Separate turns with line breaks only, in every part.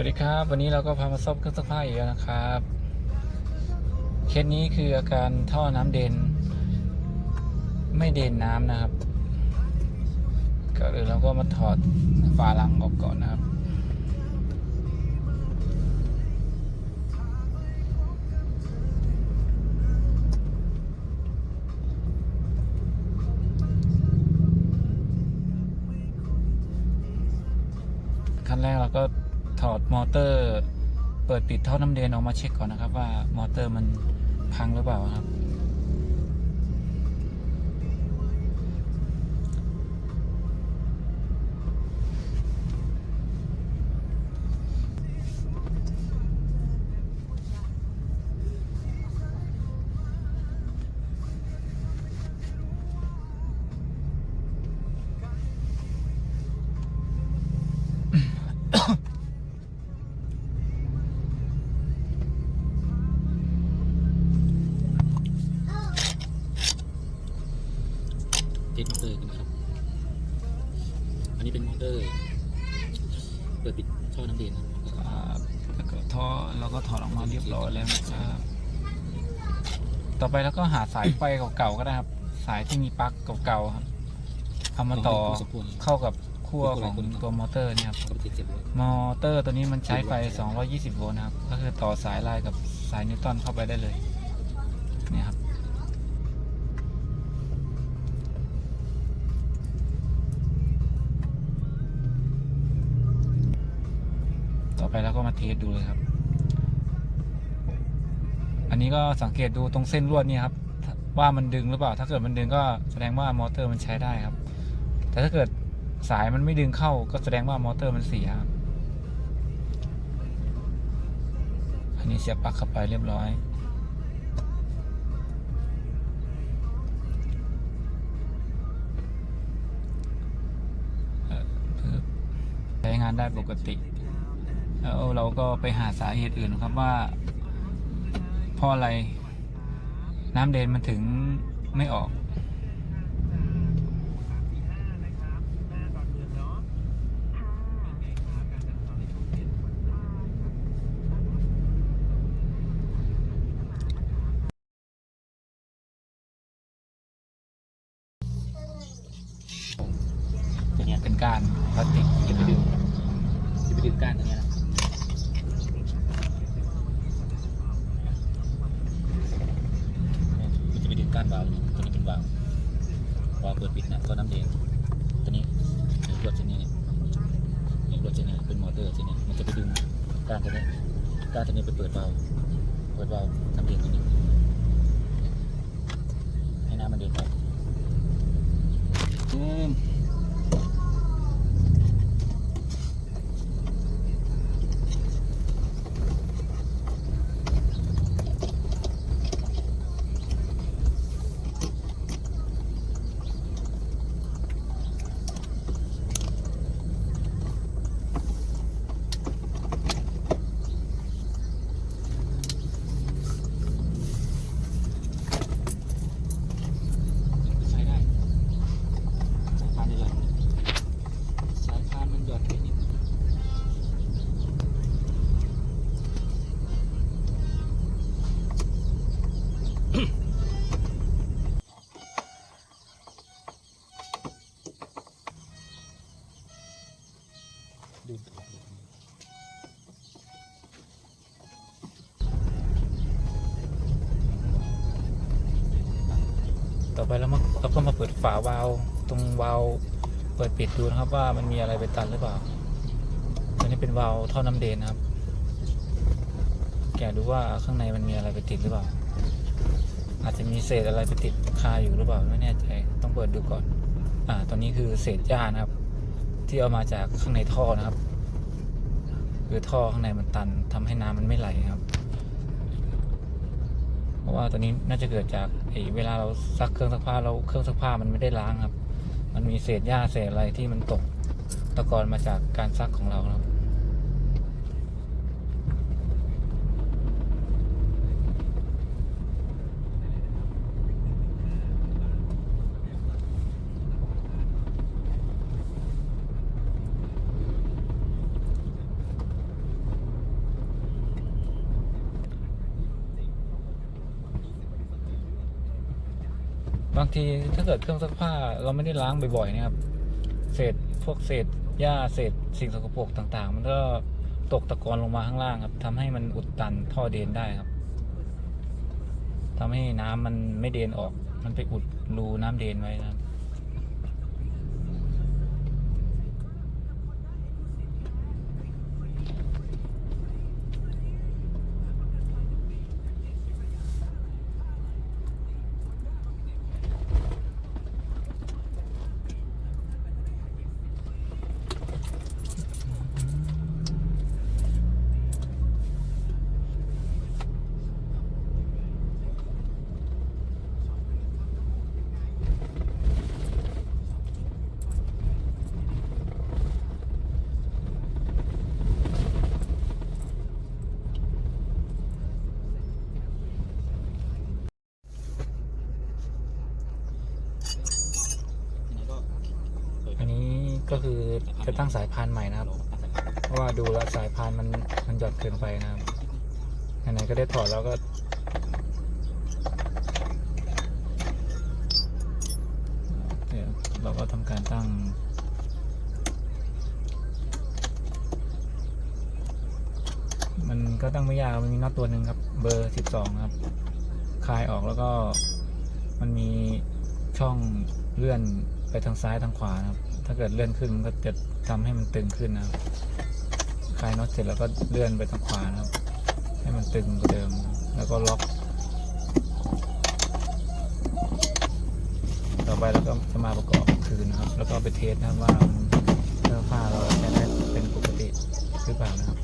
วัสดีครับ วันนี้เราก็พามาซ่อมเครื่องซักผ้าอีกแล้วนะครับ เคสนี้คืออาการท่อน้ำเด่น ไม่เด่นน้ำนะครับ ก็เลยเราก็มาถอดฝาหลังออกก่อนนะครับ ขั้นแรกเราก็ ถอดมอเตอร์ เปิดปิดท่อน้ำเดนออกมาเช็คก่อนนะครับ ว่ามอเตอร์มันพังหรือเปล่าครับ
ติ อันนี้เป็นมอเตอร์ เปิดปิดท่อน้ำเด่นนะครับ
อ่าแล้วก็ท่อเราก็ถอดออกมาเรียบร้อยแล้วนะครับ ต่อไปเราก็หาสายไฟเก่าๆก็ได้ครับ สายที่มีปลั๊กเก่าๆครับเอามาต่อ
สมควร
เข้ากับขั้วของตัวมอเตอร์เนี่ยครับ
เขาไปติดเสียบไว้
มอเตอร์ตัวนี้มันใช้ไฟ 220 โวลต์นะครับ ก็คือต่อสายลายกับสายนิวตันเข้าไปได้เลยเนี่ยครับ อไปเราก็มาเทสดูเลยครับ อันนี้ก็สังเกตดูตรงเส้นลวดนี่ครับ ว่ามันดึงหรือเปล่า ถ้าเกิดมันดึงก็แสดงว่ามอเตอร์มันใช้ได้ครับ แต่ถ้าเกิดสายมันไม่ดึงเข้าก็แสดงว่ามอเตอร์มันเสียครับอันนี้เสียบปลั๊กเข้าไปเรียบร้อยเอ่อปึ๊บใช้งานได้ปกติ แล้วเราก็ไปหาสาเหตุอื่นครับว่าเพราะอะไรน้ำเดนมันถึงไม่ออก
ตัวเนี้ย
เป็นการพลาสติก
อย่าไปดึงอย่าไปดึงก้านตัวเนี้ยนะ ก้านวาล์วเนี่ตัวนี้เป็นวาล์ววาล์วเปิดปิดนะท่อน้ำเดงตัวนี้รวดเส้นนี้เนี่ยรวชนิดเป็นมอเตอร์ชนิดมันจะไปดึงก้านตัวนี้ก้านตัวนี้ไปเปิดวาล์วเปิดวาล์วน้ำเดงตัวนี้ให้น้ำมันเดินไปอืม ใช้ได้สายพานนี่แหละสายพานมันหย่อนไปนิดดูดออกดูดออก
ต่อไปเรามาเราก็มาเปิดฝาวาล์วตรงวาล์วเปิดปิดดูนะครับว่ามันมีอะไรไปตันหรือเปล่าตัวนี้เป็นวาล์วท่อน้ำเดนนะครับ แกดูว่าข้างในมันมีอะไรไปติดหรือเปล่า อาจจะมีเศษอะไรไปติดคาอยู่หรือเปล่าไม่แน่ใจต้องเปิดดูก่อน อ่าตัวนี้คือเศษหญ้านะครับ ที่เอามาจากข้างในท่อนะครับ คือท่อข้างในมันตันทำให้น้ำมันไม่ไหลครับ ราะว่าตัวนี้น่าจะเกิดจากอ้เวลาเราซักเครื่องซักผ้าเราเครื่องซักผ้ามันไม่ได้ล้างครับ มันมีเศษหญ้าเศษอะไรที่มันตกตะกอนมาจากการซักของเราครับ บางทีถ้าเกิดเครื่องซักผ้าเราไม่ได้ล้างบ่อยๆเนะครับ เศษพวกเศษหญ้าเศษสิ่งสกปรกต่างๆ มันก็ตกตะกอนลงมาข้างล่างครับทำให้มันอุดตันท่อเดนได้ครับทำให้น้ำมันไม่เดนออก มันไปอุดรูน้ำเดนไว้นะครับ
ก็
คือจะตั้งสายพานใหม่นะครับ เพราะว่าดูแล้วสายพานมันมันหย่อนเกินไปนะครับไหนๆก็ได้ถอดแล้วก็เดี๋ยวเราก็ทำการตั้งมันก็ตั้งไม่ยาก มันมีน็อตตัวหนึ่งครับ เบอร์สิบสองครับ คลายออกแล้วก็มันมีช่องเลื่อนไปทางซ้ายทางขวานะครับ ถ้าเกิดเลื่อนขึ้นมันก็จะทำให้มันตึงขึ้นนะครับคลายน็อตเสร็จแล้วก็เลื่อนไปทางขวานะครับ ให้มันตึงกว่าเดิม แล้วก็ล็อก ต่อไปเราก็จะมาประกอบคืนนะครับ แล้วก็ไปเทสนะครับว่าเสื้อผ้าเราใช้ได้เป็นปกติหรือเปล่านะครับ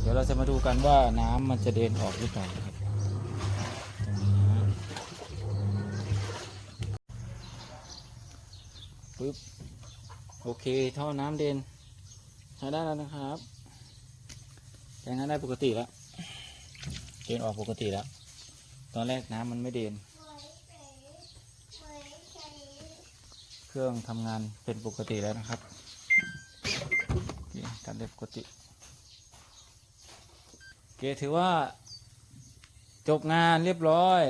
เดี๋ยวเราจะมาดูกันว่าน้ำมันจะเดินออกหรือเปล่าครับ ตรงนี้นะ ปึ๊บโอเคท่อน้ำเดินใช้ได้แล้วนะครับใช้งานได้ปกติแล้วเดินออกปกติแล้ว ตอนแรกน้ำมันไม่เดินเครื่องทำงานเป็นปกติแล้วนะครับการเดินปกติเคถือว่าจบงานเรียบร้อย